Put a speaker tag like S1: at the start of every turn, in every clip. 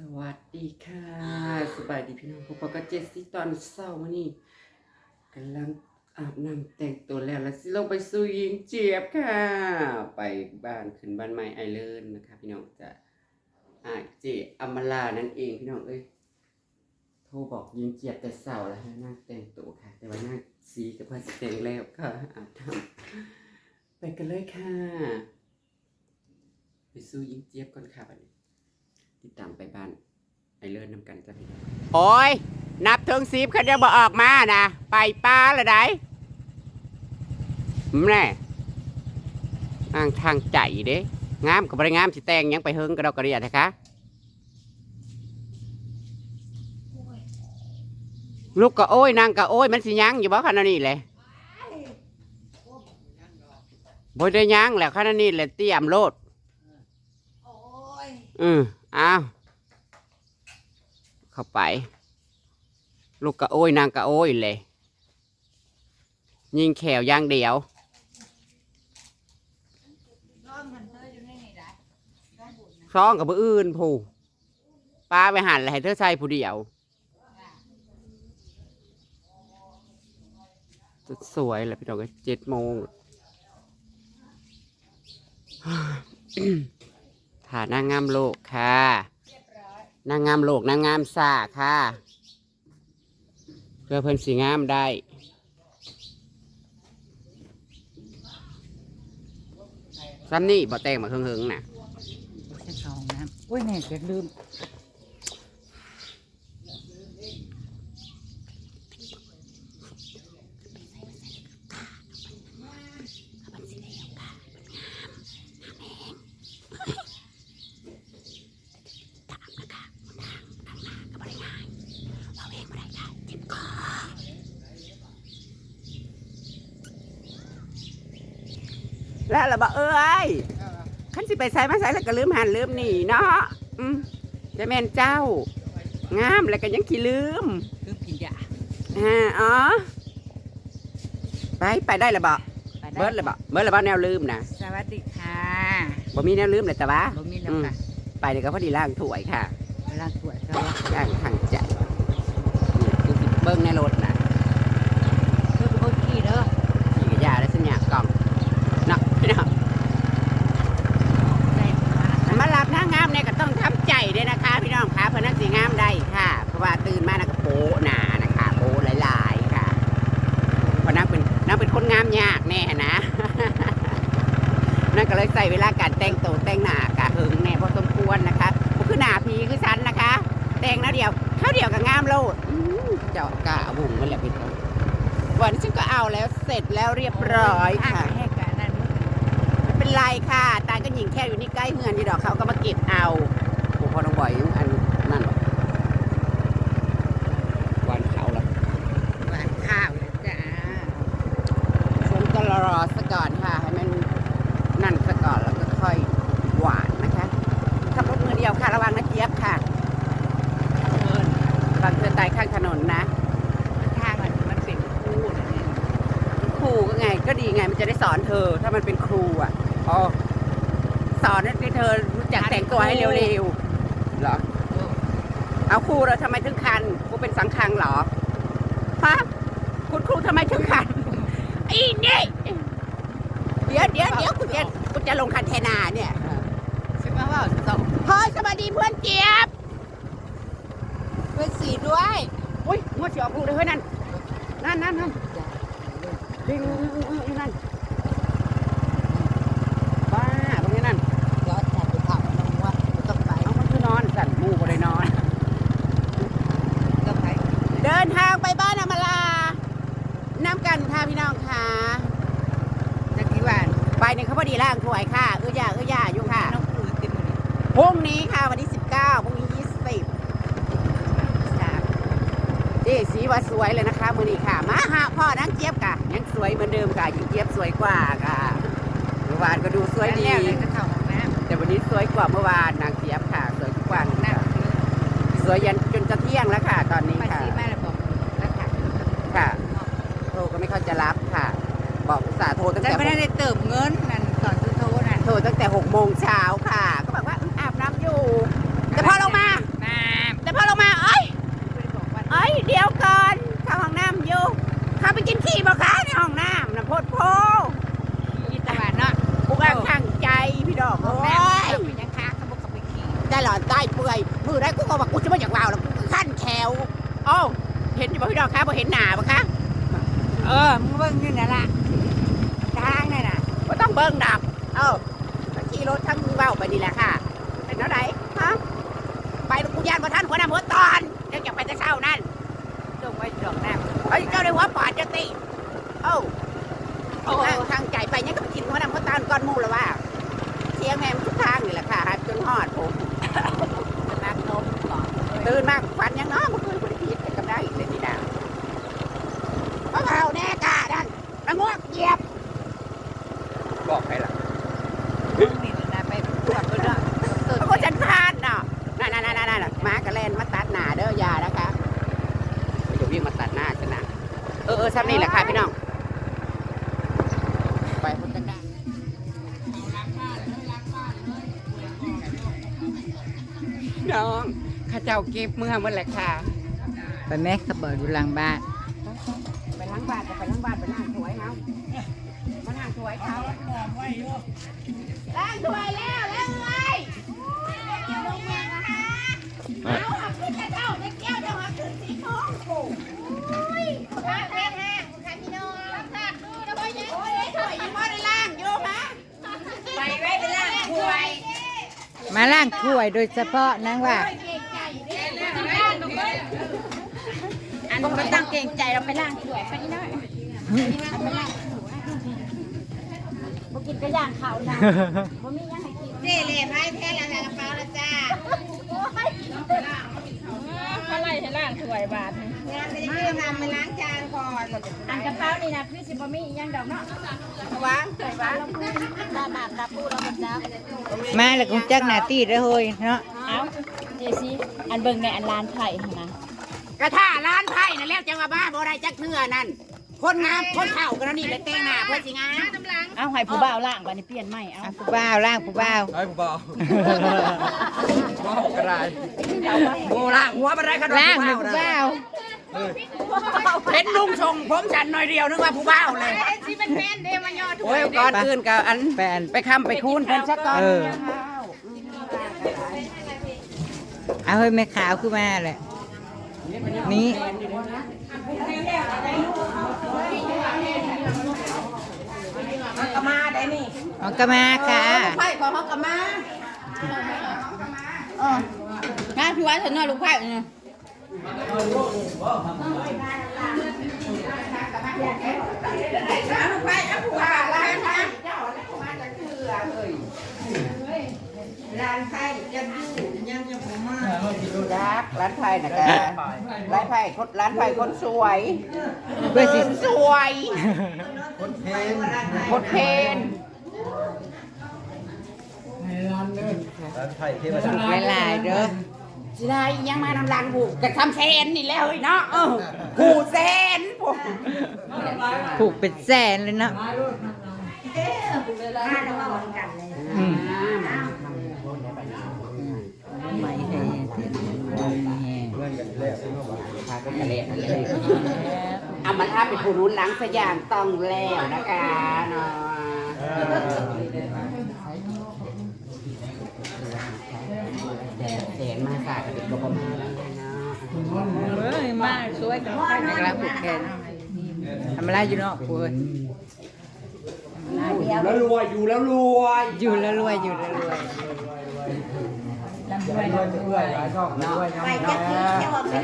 S1: สวัสดีค่ะ สบายดีพี่น้องพวกเราก็เจสซี่ตอนเช้ามานี่กำลังอาบน้ำแต่งตัวแล้วแล้วสิลงไปสู่ยิงเจี๊ยบค่ะ ไปบ้านขึ้นบ้านใหม่ไอเลินนะคะ พี่น้องจะอาเจอมลานั่นเองพี่น้องเอ้ยโทรบอกยิงเจี๊ยบแต่เช้าแล้วให้นั่งแต่งตัวค่ะ แต่ว่านั่งสีกับผ้าสีแดงแล้วค่ะอาบน้ำไปกันเลยค่ะ ไปสู้ยิงเจี๊ยบก่อนค่ะบัดนี้ ติดตามไปบ้าน ไอ เลิศนำกันจ้ะพี่
S2: โอ้ย นับถึงสิบเขาจะบอกออกมานะ ไปป้าละได้แม่อ้างทางใจเด้งามกับบริงามสิแต่งหยังไปเฮิงกระดอกกระเดียดนะคะลูกก็โอ้ยนางก็โอ้ยมันสิยังอยู่บ่ขนาดนี้เลยบ่ได้ยังแล้วขนาดนี้เลยเตรียมโลด
S3: โอ้ย
S2: อืมอ้าว เข้าไป ลูกกะโอ้ยนางกะโอ้ยเลย ยิงแขวย่างเดียว
S3: ร้อนมันเธออยู่ในนี่ได้อ
S2: งกับผู้อื่นผู้ป้าไปหันเลยให้เธอใส่ผู้เดียวจะสวยแหละพี่น้องก็เจ็ดโมงถ่านางงามโลกค่ะ นางงามโลกนางงามสาค่ะ เพื่อเพิ่นสีงามได้ ซ้ำนี่บ่แต่งมาเฮิงๆน่ะ
S3: ฉันเข้าห้องน้ำอุ้ยแม่เกิดลืม
S2: แล้วล่ะบ่เอ้ยขันสิไปใส่มาใส่แล้วก็ลืมหันลืมหนีเนาะอืมจะแม่นเจ้า งามแล้วก็ยังขี้ลืม
S3: ลืมกินยา
S2: อ่าอ๋อไปไปได้และบ่
S3: ไปได้
S2: เบิดและบ่เบิดและบ่แนวลืมนะ
S3: สวัสดีค่ะ
S2: บ่มีแนวลืมเลยแต่ว่า
S3: บ่มีแล้วค่ะ
S2: ไปเดี๋ยวก็พอดีล่างถ้วยค่ะ
S3: เวลาตรวจก็
S2: ล่างทางใจนี่คือสิเบิ้งในรถนะ แล้วเสร็จแล้วเรียบร้อยค่ะ
S3: แห้กันนั่น
S2: ไม่เป็นไรค่ะ ตายก็หญิงแค่อยู่นี่ใกล้เฮือนยี่ดอกเขาก็มาเก็บเอาโอ้พอน้องบ่อยอันนั่นหรอกวันเขาละ
S3: หวานข้าวเลยจ้า
S2: ฉันก็รอสักก่อนค่ะ ให้มันนั่นสักก่อนแล้วก็ค่อยหวานนะคะขับรถมือเดียวค่ะระวังนะเจี๊ยบค่ะ
S3: เอิญ
S2: ระวังเธอตายข้างถนนนะ
S3: ทางมันมันเป็นคู่นะเนี่ย
S2: ครูก็ไง ก็ดีไงมัน จะได้สอนเธอ ถ้ามันเป็นครูอะอ๋อสอนให้เธอรู้จักแต่งตัวให้เร็วๆเหรอเอาครูเราทำไมถึงคันครูเป็นสังคังเหรอฮะคุณครูทำไมถึงคันอีนี่เดี๋ยวเดี๋ยวเดี๋ยวกูจะกูจะลงคันเทนาเนี่ย
S3: ใช่ไหมว่าสอง
S2: เฮ้ยสวัสดีเพื่อนเจี๊ยบ
S3: เป็นสีด้วย
S2: อุ้ยงวดเสียออกลูกเลยเฮ้ยนั่นนั่นนั่นนั่น ดึงอยู่นั่นบ้าตรงนี้นั่น
S3: เดี๋ยวจะไปทำน้องว่าต้องไป
S2: เอามันคือนอนสั่นหมูก็เลยนอน
S3: ต้องไป
S2: เดินทางไปบ้านอำมาลาน้ำกันค่ะพี่น้องค่ะ
S3: นักกีฬา
S2: ไปเนี่ยเขาพอดีล่างถวยค่ะ เอื้อยาเอื้อยาอยู่ค่ะ
S3: น้องคือติมือ
S2: พรุ่งนี้ค่ะวันที่ ที่ว่าสวยเลยนะคะมือนี้ค่ะมาหาพ่อนางเจี๊ยบค่ะยังสวยเหมือนเดิมค่ะยิ่งเจี๊ยบสวยกว่าค่ะเมื่อวานก็ดูสวยดี
S3: แต่
S2: วันนี้สวยกว่าเมื่อวานนางเจี๊ยบค่ะสวยกว่าสวยยันจนจะเที่ยงแล้วค่ะ ตอนนี้ค่ะ
S3: ค่ะ
S2: โทรก็ไม่เข้าจะรับค่ะ บอกสาโทรตั้งแต่
S3: ไม่ได้เติมเงินนั่นก่อนโทรนั่น
S2: โทรตั้งแต่หกโมงเช้าค่ะ ก็บอกว่าอาบน้ำอยู่ แต่พอลงมา
S3: แต่
S2: พอลงมาเอ้ยเอ้ยเดี๋ยว กินขี้บ่คะในห้องน้ำนะโพดโพ
S3: มี
S2: ตลาดเนาะกูก็ขังใจพี่ดอกโอ้ย
S3: เป็นยังค้าขบกับไปขี้
S2: ได้หรอได้เปื่อยมือได้กูก็บอกกูจะไม่อยากวาวหรอกกูขั้นแขวอ้าเห็นบ่พี่ดอกคะบ่เห็นหนาบ่คะ
S3: เออมึงเบิ่งนี่น่ะล่ะทางนี่น่ะ
S2: บ่ต้องเบิ่งดอกเออขี่รถทั้งเบ้าไปนี่แหละค่ะเป็นเท่าไหร่ฮะไปกูยานบ่ท่านหัวหน้าหัวตอนเดี๋ยวจะไปแต่เช้านั่นจงไปดอกแน่ เอ้ยเจ้าได้หัวปอดจะติเอ้าทางทางใจไปเนี่ยก็ไปกินหัวหน้าหัวตอนก่อนหมู่แล้วว่าเสียงแม่มนทุกทางนี่แหละค่ะจนฮอดผม
S3: นักนมก่อน
S2: ตื่นมากฝันยังเนาะเมื่อคืนบริพีดกับได้อีกเลยพี่ดาวมะพร้าวแน่กาดันมะม่วงเหยียบ บอกใครล่ะ
S3: มึงนี่นั่นน่ะไปตรวจเบิ่งเด้อ
S2: เพราะว่าฉันพลาดเนาะนั่นนั่นนั่นนั่นมากระแลนมาตัดหน้าเด้อยานะคะเดี๋ยววิ่งมาตัดหน้าฉันนะเออเออซ้ำนี่แหละค่ะพี่น้อง ไปพุ่นกันได้น้อง ข้าเจ้าเก็บเมื่อวันแหละค่ะ
S3: ไปแม่ขบอยู่หลังบ้าน
S2: ไปล้างบาทจะไปล้างบาทไปล้างถวยเขามาล้างถวยเขาล้างถวยแล้วแล้วเลยเอาหักขึ้นจะเจ้าจะแก้วจะหักขึ้นสีทองโอ้ยข้าแท้แท้ข้าพี่น้องรักษาดูนะพ่อยังโอ้ยถวยยังไม่ได้ล้างอยู่ฮะไปไว้ไปล้างถวย
S3: มาล้างถ้วยโดยเฉพาะนางว่า
S2: เก่งใจเด้ อั
S3: นมันตั้งเกรงใจเราไปล้างถ้วยไปนี่น้อยบ่กินก็ย่างเขานะบ่มียังให้กิน
S2: เจเล่ไพ่แท้แล้วกระเป๋าละจ้า
S4: เขาไล่ให้ล่างถวยบาท
S2: งานจะได้ทำมาล้างจานก่อน
S4: อันกระเป๋านี่นะคือสิบ่มีอิหยังดอกเนาะ
S2: วางใส่วาง
S4: ลาบาทลาปูแล้วมันจ้า
S3: มาแล้วกูจักหน้าที่เด้เฮ้ยเนาะ
S4: เอ้าเจซี่อันเบิ่งในอันลานไผ่นะ
S2: กระท่าร้านไผ่นั่นแล้วจังว่าบ้าบ่ได้จักเนื้อนั่น คนงามคนเข่ากันนี่เลยแต่งหน้าเพื่อสิงาม
S4: เอ้าให้ผู้บ่าวล่างบัดนี้เปลี่ยนใหม่เอ้า
S3: อะผู้บ่าวล้างผู้บ่าว
S1: ไอ้ผู้บ่าวบ่าวกระไรโบราณหัวมันไรกัน
S3: ล้างให้ผู้บ่าว
S2: เห็นลุงชงผมฉันหน่อยเดียวนึกว่าผู้บ่าวเลย
S4: สิเป็นแม่นเด้มายอด
S2: โอ้ยก่อนอื่นก็อัน
S3: แฟน
S2: ไปคำไปคูนเพิ่นซะก่อน
S3: เออ เอาเฮ้ยแม่ขาวขึ้นมาแหละ นี่ก็มาได้นี่ก็มาค่ะ
S2: ไผ่ของเขาก็มาเอองานพี่วัดฉันหน่อยลูกไผ่เนี่ยลูกไผ่เอาผู้ว่าร้านนะเจ้าแล้วมาจากเถื่อเอ้ยร้านไผ่จะอยู่ ยังจะผมมาดักร้านไผ่นะแกร้านไผ่คนร้านไผ่คนสวย
S3: เพื่อสิ
S2: คนสวยคนเพน
S3: หลายๆเด้อ
S2: สิได้ยังมานำลังผูกกับทำแซนนี่แล้วเฮ้ยเนาะเออผูแซนผม
S3: ผูกเป็นแสนเลยเนาะอืมไม่แห้ง
S2: พาก็กระเละนั่นเลยเอามาถ้าเป็นผู้นุ้นหลังสยามต้องแล้วนะคะเนาะแดดแสนมาสาดเป็นกบมาแล้วเนาะ
S3: เอ้ยมาสวยกันกำลังผูกแขนทำอะไรอยู่เนาะพูด
S1: แล้วรวยอยู่แล้วรวย
S3: อยู่แล้วรวยอยู่แล้วรวย
S1: รวยรวยหลายช่องรวยน้ำน้ำจะบอกไป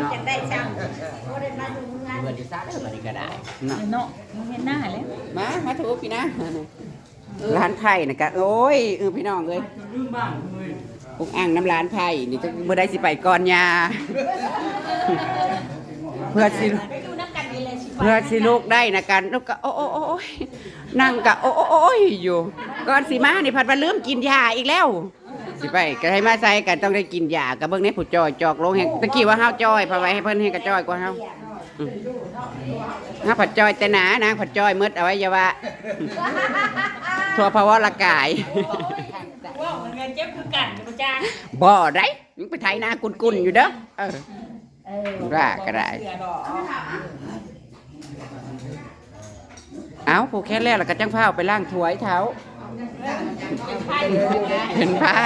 S1: นะจะได้ช่าง
S2: เงินจะซาได้แบบนี้ก็ได้เนาะ
S4: เนาะมึงเห็นหน้าแล้ว
S2: มามาถูกพี่นะร้านไผ่นะกะโอ้ยเออพี่น้องเอ้ยปุกอ่างน้ำร้านไผ่นี่จะเมื่อได้สิไปก่อนยาเพื่อสิเพื่อสิลูกได้นะกันลูกก็โอ้โอ้ยนั่งกะโอ้โอ้โอ้ยอยู่ก่อนสิมานี่พัดมาลืมกินยาอีกแล้ว สิไปก็ให้มาใส่กันต้องได้กินยากับเบิ่งในผู้จอยจอกลงแห่งตะกี้ว่าเฮาจอยพาไว้ให้เพิ่นให้กระจอยกว่าเฮาน้าผัดจอยแต่หนานางผัดจอยมืดเอาไว้อยาวะทัวภาวะละกาย
S4: ว่ามันเงินเจ็บคือกันบ่จ้า
S2: บ่ได้ยังไปไถนากุนๆอยู่เด้อเออว่าก็ได้เอาผูกแค่แล้วแล้วก็จังเฝ้าไปล้างถ้วยเท้า เป็นไพ่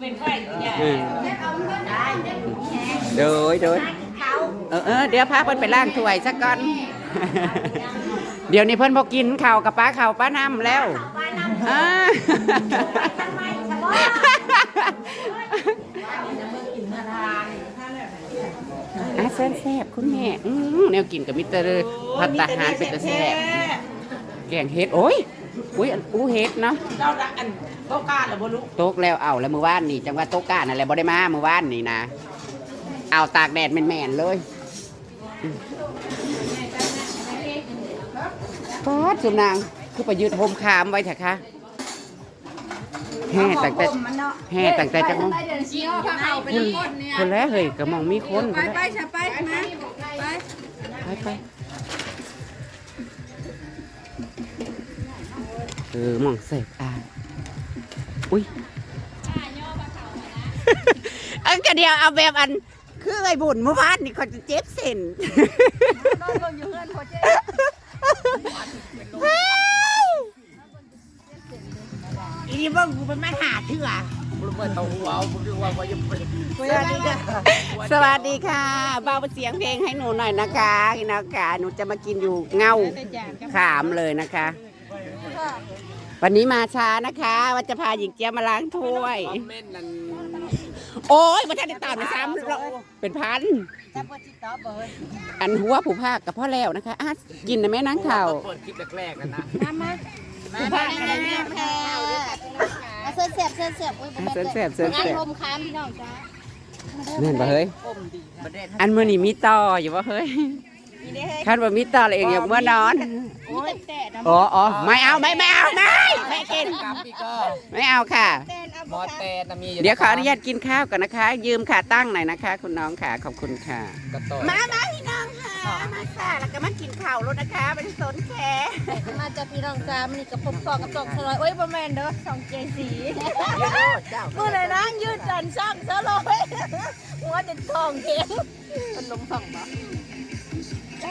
S3: เป็นไฟใหญ่
S2: โดยโดยเออเออเดี๋ยวพาเพิ่นไปล้างถ้วยซะก่อน เดี๋ยวนี้เพิ่นบ่กินข้าวกับป้าข้าวป้าน้ำแล้วอาอาแซ่บแซ่บคุณแม่อืมแนวกินกับมิตรพัตตาหารเป็นตะแซ่บ กงเห็ดโอ้ยอุ้ยอันอู้เห็ดเนาะ
S3: เจ้าละอันโต๊ะกาหรือบ่รู้
S2: โต๊กแล้วเอาแล้วมือว่านนี่จังว่าโต๊กก้านั่นแหละบ่ได้มามือว่านนี่นะเอาตากแดดแม่นๆเลยฟอดสุนางคือไปยืดโฮมคามไว้เถอะคะแห่ตั้งแต่แห่ตั้งแต่จังมองคุณคนแล้วเฮ้ยก็มองมีคนไปไปไปไปไปเออมองเสกอะอุ้ยอันก็เดียวเอาแบบอัน คือไอ้บุญเมื่อวานนี่เขาจะเจ็บเส้นอีนี่เบิ่งกูเป็นมาหาเถื่อสวัสดีค่ะสวัสดีค่ะเบาเสียงเพลงให้หนูหน่อยนะคะพี่น้องค่ะหนูจะมากินอยู่เงาขามเลยนะคะ วันนี้มาช้านะคะว่าจะพาหญิงเจี๊ยบมาล้างถ้วยโอ้ยมันทันได้ตามนะซ้ำเราเป็นพันอันหัวผู้ภาคกับพ่อแล้วนะคะอะกินนะแม่นางข่าว
S1: เปิดคลิปแรกๆกันนะ
S2: ผู้ภาคอะไรเนี่ย
S4: มาเสิร์ฟเสียบเสิร์ฟเสียบอุ้ย
S2: เสิร์ฟเสิร์ฟเสิร์ฟ
S4: งาน
S2: เสิร์ฟ
S4: ลมค้ามพี่น้องจ้า
S2: เน่นปะเฮ้ยอันมื่อนี้มีต่ออยู่ปะเฮ้ย คันว่ามีต่อเลยเองอย่างเมื่อนอน
S4: มีแต่แต่นะ
S2: อ๋ออ๋อไม่เอาไม่ไม่เอาไม่ไม่กิน
S1: กับพี่ก็
S2: ไม่เอาค่ะ
S4: แต่เอา
S1: หมอแตนน่ะมี
S2: เดี๋ยวขออนุญาตกินข้าวก่อนนะคะ ยืมขาตั้งหน่อยนะคะ คุณน้องค่ะขอบคุณค่ะ
S1: กระต่อ
S2: มามาพี่น้อง ค่ะมาค่ะ แล้วก็มากินข้าวรถนะคะเป็นสนแข
S4: มาจากพี่น้องจ้ามันนี่กับผมต่อกับสองสลอยโอ้ยประมาณเด้อสองเจสีเมื่อไหร่นะยืดจันช่างสลอยหัวจะทองเข็งมันลงสองบ่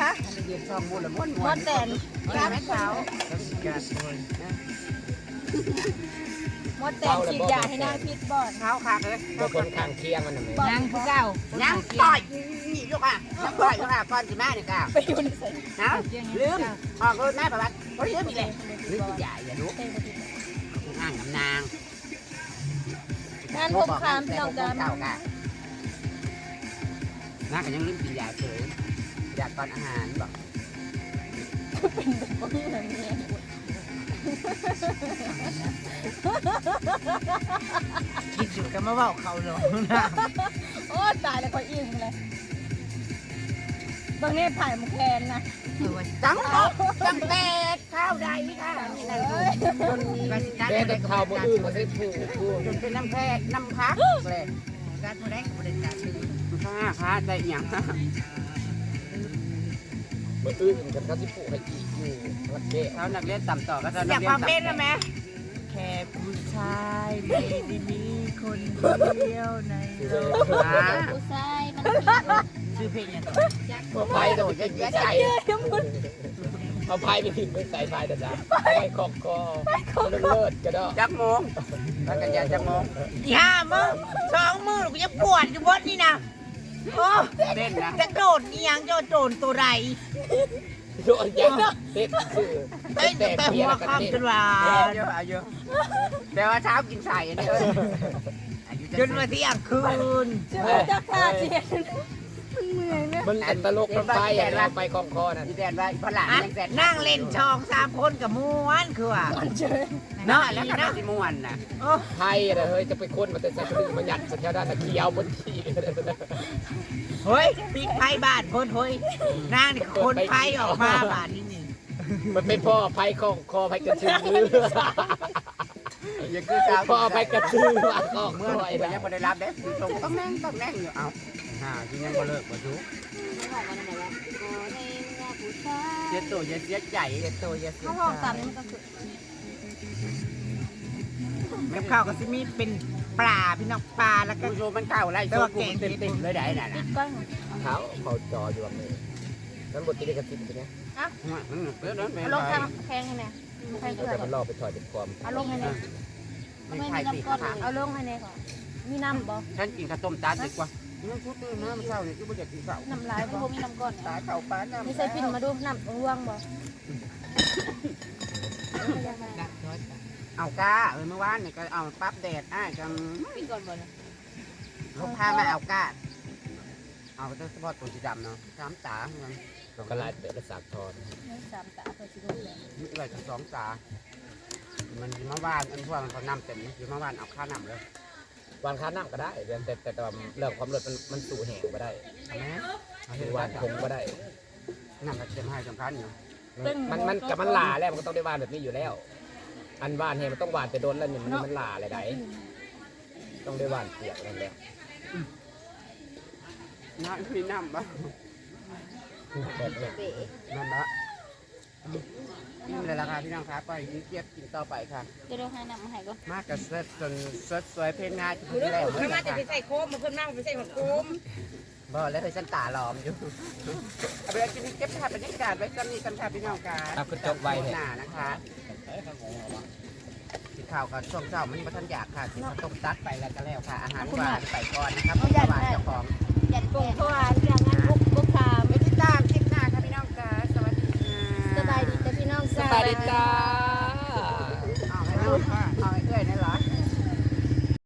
S4: ฮะ
S2: ยืนซองมูลม้วน
S4: มอแตน
S2: จ้าแม่ขาว
S4: มอแตนฉีดยาให้นางพิษบอด
S2: ขาวค่ะเลย
S1: ตัวคนข้างเคียงมันน่ะแม่
S3: นางผู้เก่า
S2: ยังต่อย นี่ลูกอะยังต่อยลูกอะก่อนสิแม่นี่ก้าว
S4: ไปอยู่ในใส่
S2: นะลืมออกรถแม่ประวัติเขาลืมอีกเลยลืมใหญ่อย่ารู้อ่างกับนาง
S4: งานลมค้ามพี่น้องจ้า
S2: เก่าค่ะนางก็ยังลืมกินยาเฉยยาตอนอาหารบอก
S3: คิดอยู่กันมาเว้าเขาหรอกนะ
S4: โอ้ตายแล้วก็อิ่มเลย บางนี่ยถ่ายมุกแคนนะ
S2: จังบอกจังแต่ข้าวใดค่ะนี่นั่นดูจนมีการ
S1: แกแต่ข่าวบ่อื่นมาใส่ผู้ผู้
S2: จนเป็นน้ำแพร่น้ำพักเลย
S3: การบ่ได้บ่ได้การซื้อ
S2: ค่ะค่ะได้หย่าง
S1: บ่อื่นกันก็สิผู้ให้อีกอยู่รักแก
S2: เขานักเรียนต่ำต่อก็เขา
S3: อ
S2: นั
S3: ยาก
S2: กเรียน
S3: ความเป็นนะแม่แค่ผู้ชายไม่ได้มีคนเดียวในโลก
S4: ผู้ชายมัน
S3: ชื่อเพลงยัง
S1: บ่ไผโดดจะใจเอาไผไปทิ้งไว้ใส่ไผแต่จ้ะไปขอกคอเลิศๆก็ได้
S2: จักโมงแล้วกันยาจักโมง
S3: อีห้ามึงสองมือกูยังปวดอยู่บนนี่นะโอ้
S2: เล่นนะ
S3: จะโดดนี่ยังจะโดดตัวไร
S1: โดนยักเต็ดคือ
S3: เต้น
S1: แต่
S3: แต่
S1: เพี
S3: หั
S1: ยวกัน
S3: ข้าม
S1: เต็
S3: จ
S1: ด
S3: นว่า
S2: เอาเยอะเอาเยอะแต่ว่าเช้ากินใส่อันนี้เอ้ยอายุ
S3: จนมาเที่ยงคืน
S4: จะขาดเจียน
S1: มันอันตลกมันไปอะนะไปของคอนั่น
S2: ที่แดนไว้พลัง
S3: อัน
S2: ยังแดน
S3: นั่งเล่นช่องสามคนกับม้วนคือว่า
S2: เนาะแล้วก็น่าสิม่วนนะ
S3: โอ้
S1: ไทยนะเฮ้ยจะไปค้นมาแต่ใส่คนอื่นมาหยัดสัญญาด้านตะเคียวบนขี้
S3: เฮ้ยปีกไพ่บาทคนเฮ้ยนางนี่คนไพ่ออกมาบาทนี่นี่
S1: มันเป็นพ่อไพ่ของคอไพ่กระชือ
S2: ยังคือเช้า
S1: พ่อไพ่กระชือมาออก
S2: เมื่
S1: เมื่
S2: อ
S1: อ
S2: ไห
S1: ไห
S2: ร่
S1: ร่
S2: ยังไม่ได้รับเด้อยู่ตรงต้องนั่งต้องนั่งอยู่เอา ฮ่าที่ยังบ่เลิกบ่ทุกเสียตัวอย่าเสียใจ
S3: เสียตัวอย่าเสีย
S4: ข้าวหอมตามนี่มันก็คือ
S3: แม่ข้าวก็สิมีเป็นปลาพี่น้องปลาแล้วก็
S2: กูโชว์มันเก่าไล่โชว์กูเต็มๆเลยได้น่ะ
S4: ปิ
S2: นะ
S4: ดก้อน
S1: เขาเขาจออยู่แบบนี้มันบทที่ได้กระติบไปเนี่ย
S2: อืมเดี๋ยวเดี๋ยวแม่
S4: เอาลง
S2: ไป
S4: ทางแพงให้แน่แพงเกลือ
S1: แต่
S4: ก่
S1: มั
S4: อน
S1: นรอไปถอยเป็นความ
S4: เอาลงให้แน่
S2: ไม่ใช่ปีกค่ะ
S4: เอาลงให้แน่ก่อนมีน้ำบ่
S2: ฉันกินข้าวต้มตาลดีกว่า มันพูดตื่นมาเมื่อเช้านี่คือบ่อยากกินข้า
S4: น้ำลายบ่มีน้ำก้อน
S2: ตาเข้าปลาน้ำไมี
S4: ใส่ปิ่นมาดูน้ำร่วงบ่
S2: เอาก้าเออเมื่อวานนี่ก็เอาปั๊บแดดอ้ายจัง
S4: ปิ่นก่อนบ่เนี่ย
S2: ลูกค้ามาเอาก้าเอาแต่เฉพาะตัวสีดำเนาะสามตาเงิน
S1: ก็ลายเตะและสากทอน
S4: สามตาเปิดสิดูเลย
S2: นี่อะไรสองตา มันมาว่านอันพวกมันเขาน้ำเต็มอยู่มาว่านเอาค่าน้ำเลย
S1: วางค้าน้ำก็ได้แต่แต่แต่แต่เรื่องความรดมันมันสู่แห่งก็ได้
S2: เอาไหมเอา
S1: ห
S2: เห็
S1: รื
S2: น
S1: อ
S2: ว่า
S1: ว่าคงก็ได้
S2: น้ำมันเต็มให้สำคัญอยู่
S1: มันมันกับมันหลาแล้วมันก็ต้องได้วานแบบนี้อยู่แล้ว อันวานเฮมันต้องวานไปโดนแล้วนี่มันมันหลาอะไรไดต้องได้วานเปียกนั่นแหละ
S2: น้ำมีน้ำปะ
S1: แบบนี้
S4: เป๋
S2: น้ำปะ นี่เลยราคาพี่น้องครับไปยิงเกียบกินต่อไปค่ะ
S4: เดี๋ยวให้น้ำมาให้ก่อน
S2: มากกับเซ็ตจนเซ็ตสวยเพลงง่ายที่แล้วเลยค่ะ
S1: โคมมาเพิ่มนั่งไปใส่ผักโคม
S2: บ่แล้วเคยฉันตาหลอมอยู่เอาไปกินเก็บภาพบรรยากาศไว้กันนี่กันค่ะพี่น้องค่ะ
S1: ครับคือจบไว
S2: ห
S1: เนี่ย
S2: น้านะคะสิข่าวกับช่วงเช้ามันมาทันอยากค่ะสิมาต้มตัดไปแล้วก็แล้วค่ะอาหารหวานไปก่อนนะครับเพราะว่าเจ้าของ 对的